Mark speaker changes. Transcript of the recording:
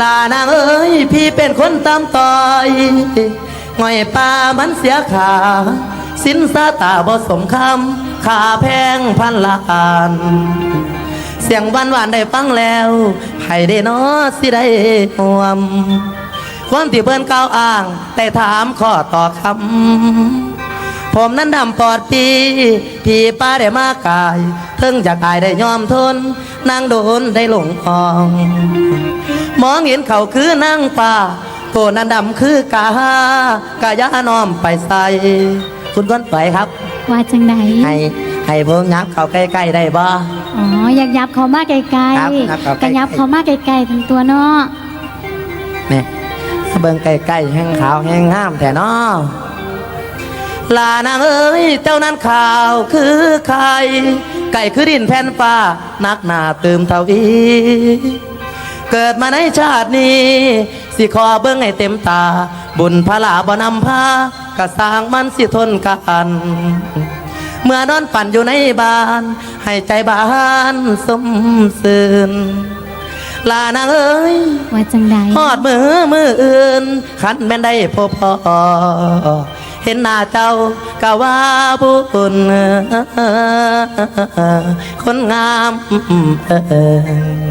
Speaker 1: ลานางเอ้ยพี่เป็นคนตามต่อยง่อยปลามันเสียขา สินสาตาบ่สมคำขาแพงพันล้านเสียงหวานหวานได้ฟังแล้วให้ได้นอสิได้ห่วมความที่เพื่อนก้าวอ้าง แต่ถามข้อต่อคำ ผมนั้นดำปอดปีพี่ป้าได้มากายเพิ่งจากอายได้ยอมทนนางโดนได้หลงอ่อง มองเห็นเขาคือนางป่าตัวนั้นดำคือกากายาน้อมไปใส่คุณก้นไปครับ
Speaker 2: ว่าจังได
Speaker 1: ให้ให้เพิ่งยับเขาใกล้ๆได้บ่
Speaker 2: อ๋ออยากยับเขามาไกล
Speaker 1: ครับครับครับ
Speaker 2: ๆก็ยับเขามาไกลๆทั้งตัวเนาะ
Speaker 1: นี่เบิ่งใกล้ๆแห้งขาวแห้งงามแต่นอ ลานางเอ้ยเจ้านั้นข่าวคือใคร ไก่คือดินแผ่นฟ้านักหนาเติมเท่าอีเกิดมาในชาตินี้ สิขอเบิ่งให้เต็มตา บุญพลาบ่นำพากะสร้างมันสิทนกันเมื่อนอนปั่นอยู่ในบ้าน ให้ใจบ้านสมสื่นลานางเอ้ย
Speaker 2: ว่าจังได
Speaker 1: ฮอดมือมืออื่นขันแม่นได้พบพอเห็นหน้าเจ้ากะว่าบุญคนงามเอ่ย